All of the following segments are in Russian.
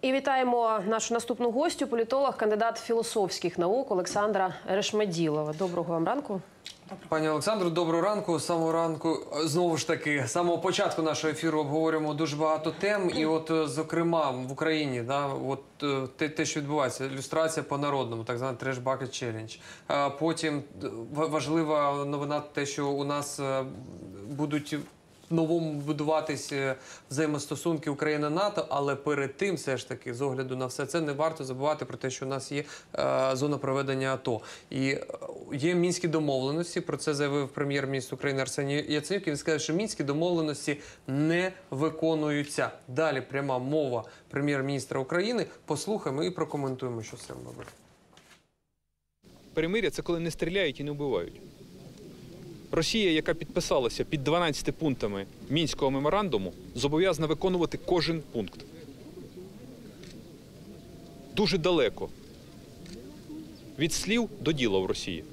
І вітаємо нашу наступну гостю, політолог, кандидат філософських наук Олександра Решмеділова. Доброго вам ранку. Пані Олександру, доброго ранку. З Самого ранку знову ж таки, з самого початку нашого ефіру обговорюємо дуже багато тем. І, от, е, зокрема, в Україні, да, от е, те, те, що відбувається, ілюстрація по народному, так званий треш бакет челендж. Потім е, важлива новина, те, що у нас будуть. Новому будуватись взаємостосунки Україна-НАТО, але перед тим, все ж таки, з огляду на все це, не варто забувати про те, що у нас є е, зона проведення АТО. І е, є мінські домовленості. Про це заявив прем'єр-міністр України Арсеній Яценюк. Він сказав, що мінські домовленості не виконуються. Далі пряма мова прем'єр-міністра України. Послухаємо і прокоментуємо, що з цим робити. Перемир'я це коли не стріляють і не вбивають. Росія, яка підписалася під 12 пунктами мінського меморандуму, зобов'язана виконувати кожен пункт. Дуже далеко від слів до діла в Росії.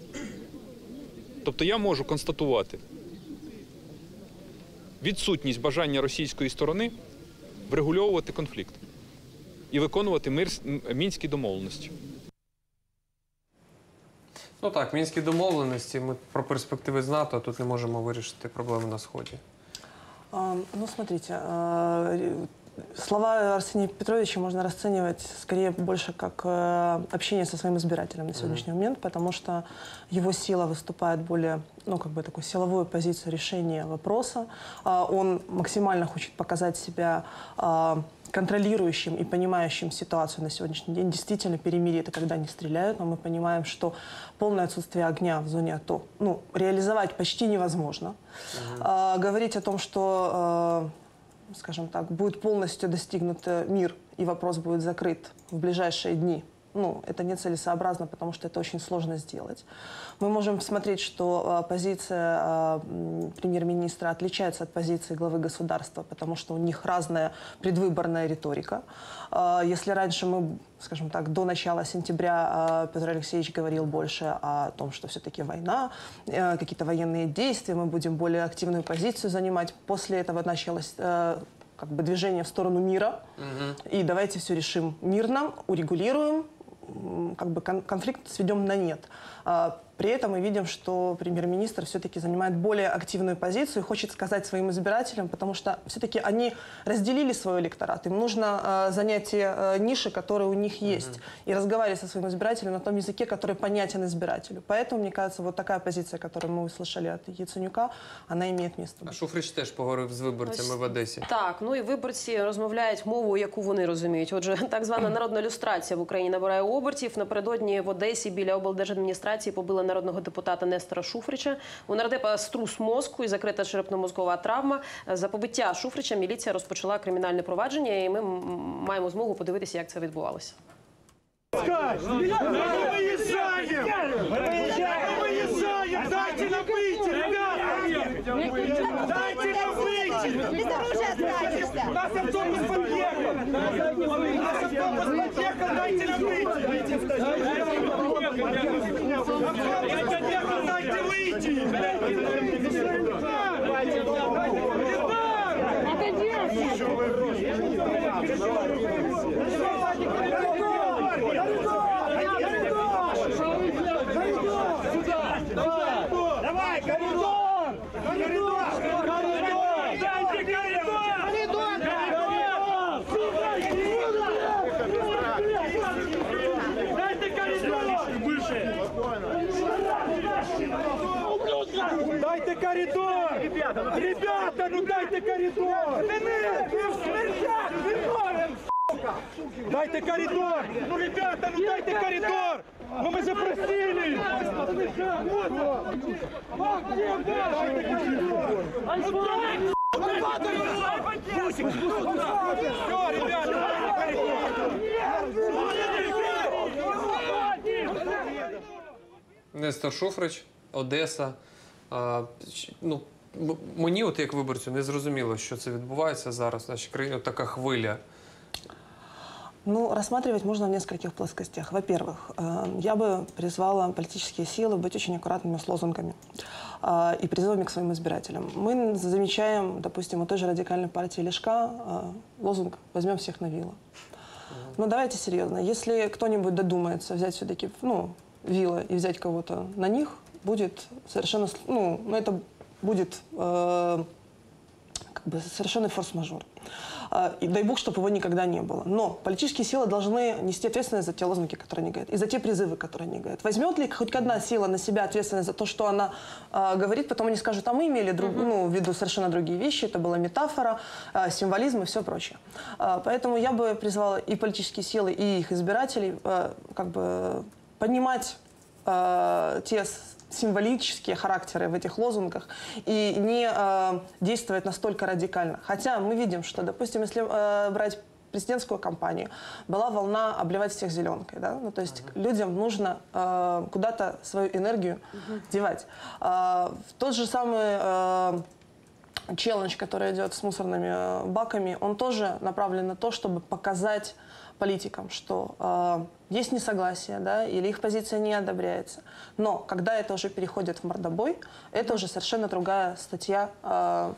Тобто я можу констатувати відсутність бажання російської сторони врегульовувати конфлікт і виконувати мінські домовленості. Ну так, мінські домовленості. Ми про перспективи з НАТО тут не можемо вирішити проблеми на сході. А, Ну, смотрите, а, ре- слова Арсения Петровича можно расценивать скорее больше как э, общение со своим избирателем на сегодняшний момент, потому что его сила выступает более, ну, как бы такую силовую позицию решения вопроса. А, Он максимально хочет показать себя а, контролирующим и понимающим ситуацию на сегодняшний день. Действительно, перемирие это когда не стреляют, но мы понимаем, что полное отсутствие огня в зоне АТО ну, реализовать почти невозможно. А, говорить о том, что, э, скажем так, будет полностью достигнут э, мир и вопрос будет закрыт в ближайшие дни, ну, это нецелесообразно, потому что это очень сложно сделать. Мы можем смотреть, что э, позиция э, премьер-министра отличается от позиции главы государства, потому что у них разная предвыборная риторика. Э, если раньше мы, скажем так, до начала сентября Петр Алексеевич говорил больше о том, что все-таки война, какие-то военные действия, мы будем более активную позицию занимать. После этого началось как бы движение в сторону мира. И давайте все решим мирно, урегулируем, как бы кон- конфликт сведем на нет. А, При этом мы видим, что премьер-министр все-таки занимает более активную позицию и хочет сказать своим избирателям, потому что все-таки они разделили свой электорат. Им нужно а, занять те а, ниши, которые у них есть, и разговаривать со своим избирателем на том языке, который понятен избирателю. Поэтому, мне кажется, вот такая позиция, которую мы услышали от Яценюка, она имеет место А быть. Шуфрич теж поговорив з виборцями в Одесі. Так, ну і виборці розмовляють мовою, яку вони розуміють. Отже, так звана народна люстрація в Україні набирає обертів. Напередодні в Одесі біля облдержадміністрації побили народного депутата Нестора Шуфрича. У нардепа струс мозку і закрита черепно-мозкова травма. За побиття Шуфрича міліція розпочала кримінальне провадження, і ми маємо змогу подивитися, як це відбувалося. Мы Без оружия останешься. Нас автобус подъехал! Нас автобус подъехал! Дайте нам выйти! Автобус подъехал! Дайте выйти! Давай, Дайте коридор! Ребята, ну дайте коридор! Дайте коридор! Ну, ребята, ну дайте коридор! Ну мы же просили! Дайте коридор! Все, ребята, дайте коридор! Нестор Шуфрич, Одеса. А, ч- ну, м- мені, от як виборцю, не зрозуміло, що це відбувається зараз в нашій країні. От така хвиля. Ну, рассматривать можно в нескольких плоскостях. Во-первых, э, я бы призвала политические силы быть очень аккуратными с лозунгами э, и призывами к своим избирателям. Мы замечаем, допустим, у той же радикальной партии Лешка э, лозунг «возьмем всех на вилы». Но давайте серьезно. Если кто-нибудь додумается взять все-таки, ну, вилла и взять кого-то на них, будет совершенно, ну, ну это будет э, как бы совершенный форс-мажор. А, И дай бог, чтобы его никогда не было. Но политические силы должны нести ответственность за те лозунги, которые они говорят, и за те призывы, которые они говорят. Возьмет ли хоть одна сила на себя ответственность за то, что она а, говорит, потом они скажут, а мы имели друг, ну, в виду совершенно другие вещи, это была метафора, а, символизм и все прочее. А, поэтому я бы призвала и политические силы, и их избирателей а, как бы поднимать э, те символические характеры в этих лозунгах и не э, действовать настолько радикально. Хотя мы видим, что, допустим, если э, брать президентскую кампанию, была волна обливать всех зеленкой. Да? Ну, то есть людям нужно э, куда-то свою энергию девать. Э, тот же самый э, челлендж, который идет с мусорными э, баками, он тоже направлен на то, чтобы показать политикам, что э, есть несогласие, да, или их позиция не одобряется. Но когда это уже переходит в мордобой, это уже совершенно другая статья. э,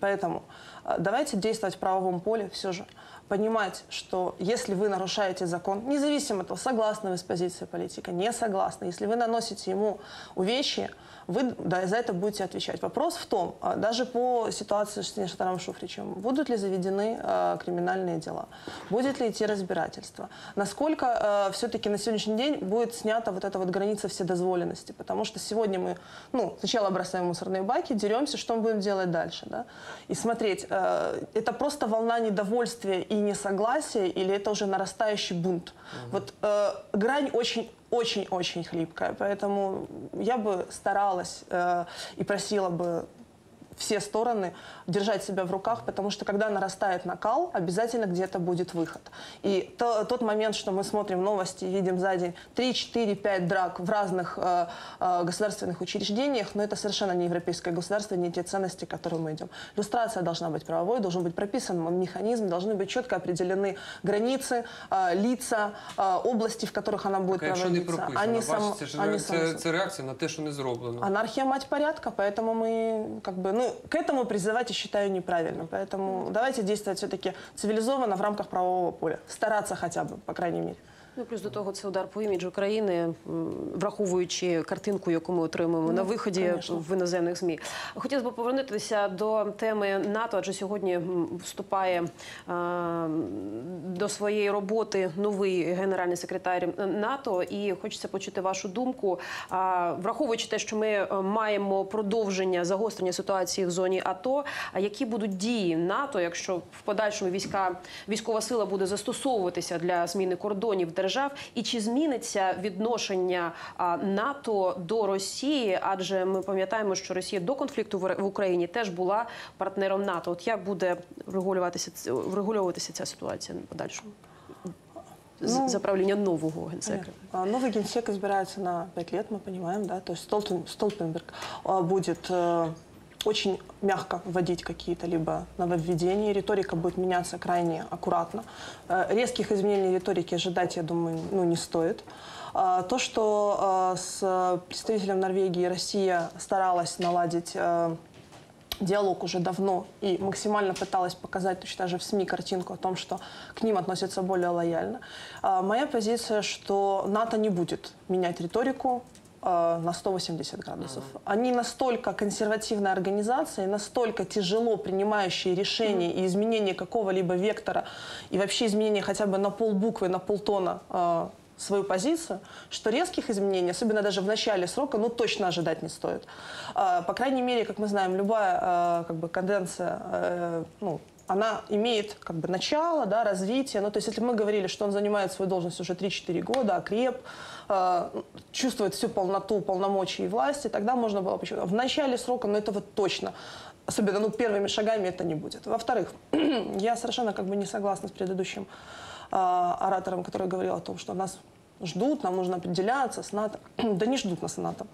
поэтому э, давайте действовать в правовом поле все же. Понимать, что если вы нарушаете закон, независимо от того, согласны вы с позицией политика, не согласны, если вы наносите ему увечья, вы да, за это будете отвечать. Вопрос в том, а, даже по ситуации с Ништаром Шуфричем, будут ли заведены э, криминальные дела, будет ли идти разбирательство, насколько все-таки на сегодняшний день будет снята вот эта вот граница вседозволенности, потому что сегодня мы, ну, сначала бросаем мусорные баки, деремся, что мы будем делать дальше, да, и смотреть, э, это просто волна недовольствия и несогласия, или это уже нарастающий бунт. Вот э, грань очень очень-очень хлипкая. Поэтому я бы старалась э, и просила бы все стороны держать себя в руках, потому что когда нарастает накал, обязательно где-то будет выход. И то- тот момент, что мы смотрим новости видим за день 3, 4, 5 драк в разных э, э, государственных учреждениях, но это совершенно не европейское государство, не те ценности, к которым мы идем. Люстрация должна быть правовой, должен быть прописан механизм, должны быть четко определены границы, э, лица, э, области, в которых она будет Так, якщо не проводиться. прописано, бачите, сам- це це, реакція на те, що не зроблено. Анархия мать порядка, поэтому мы как бы, ну, к этому призывать я считаю неправильно. Поэтому давайте действовать все-таки цивилизованно в рамках правового поля. Стараться хотя бы, по крайней мере. Ну, плюс до того це удар по іміджу країни, враховуючи картинку, яку ми отримуємо на виході конечно. в іноземних змі. Хотілося б повернутися до теми НАТО, адже сьогодні вступає е, до своєї роботи новий генеральний секретар НАТО, і хочеться почути вашу думку. А, враховуючи те, що ми е, маємо продовження загострення ситуації в зоні АТО, а які будуть дії НАТО, якщо в подальшому війська військова сила буде застосовуватися для зміни кордонів держав, і чи зміниться відношення а, НАТО до Росії? Адже ми пам'ятаємо, що Росія до конфлікту в Р- в Україні теж була партнером НАТО. От як буде врегулюватися ц- врегульовуватися ця ситуація на подальшому? З Ну, за правління нового генсека. А, Новый генсек избирается на пять лет, мы понимаем, да, то есть Столтен- Столтенберг а, будет э, очень мягко вводить какие-то либо нововведения, риторика будет меняться крайне аккуратно. Э, резких изменений риторики ожидать, я думаю, ну, не стоит. А, то, что э, с представителем Норвегии Россия старалась наладить э, диалог уже давно и максимально пыталась показать точно так же в СМИ картинку о том, что к ним относятся более лояльно. Моя позиция, что НАТО не будет менять риторику на 180 градусов. Они настолько консервативная организация, настолько тяжело принимающие решения и изменение какого-либо вектора, и вообще изменение хотя бы на полбуквы, на полтона а, свою позицию, что резких изменений, особенно даже в начале срока, ну точно ожидать не стоит. А, По крайней мере, как мы знаем, любая а, как бы конденция, э, ну, она имеет как бы начало, да, развитие. Ну, то есть, если мы говорили, что он занимает свою должность уже 3-4 года, окреп, э, чувствует всю полноту полномочий и власти, тогда можно было почему В начале срока, ну, это вот точно. Особенно, ну, первыми шагами это не будет. Во-вторых, я совершенно как бы не согласна с предыдущим а, оратором, который говорил о том, что нас ждут, нам нужно определяться с НАТО. да не ждут нас с НАТО.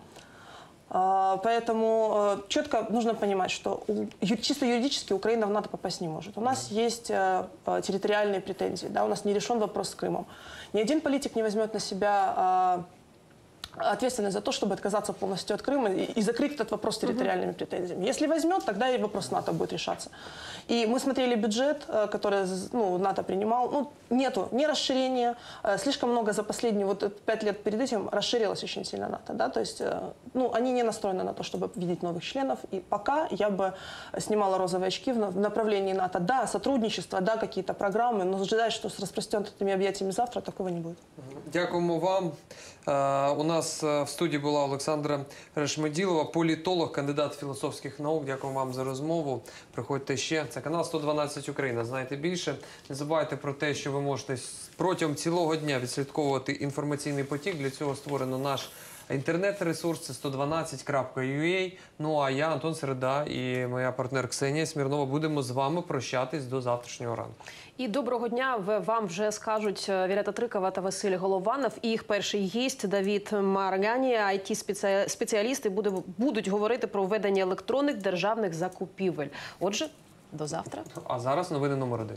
А, Поэтому э, четко нужно понимать, что чисто юридически Украина в НАТО попасть не может. У нас есть э, э, территориальные претензии, да, у нас не решен вопрос с Крымом. Ни один политик не возьмет на себя а, ответственность за то, чтобы отказаться полностью от Крыма и, и закрыть этот вопрос территориальными претензиями. Если возьмет, тогда и вопрос НАТО будет решаться. И мы смотрели бюджет, э, который ну, НАТО принимал. Ну, нету ни расширения. э, Слишком много за последние вот пять лет перед этим расширилось очень сильно НАТО. Да? То есть э, ну, они не настроены на то, чтобы видеть новых членов. И пока я бы снимала розовые очки в на- в направлении НАТО. Да, сотрудничество, да, какие-то программы, но ожидать, что с распростертыми объятиями завтра, такого не будет. Дякуємо вам. У нас е, в студії була Олександра Решмеділова, політолог, кандидат філософських наук. Дякую вам за розмову. Приходьте ще. Це канал 112 Україна. Знаєте більше. Не забувайте про те, що ви можете протягом цілого дня відслідковувати інформаційний потік. Для цього створено наш інтернет-ресурс. Це 112.ua. Ну а я, Антон Середа і моя партнер Ксенія Смірнова будемо з вами прощатись до завтрашнього ранку. І доброго дня вам вже скажуть е, Вірета Трикова та Василь Голованов. І їх перший гість Давід Маргані, it спеціалісти будуть говорити про введення електронних державних закупівель. Отже, до завтра. А зараз новини номер один.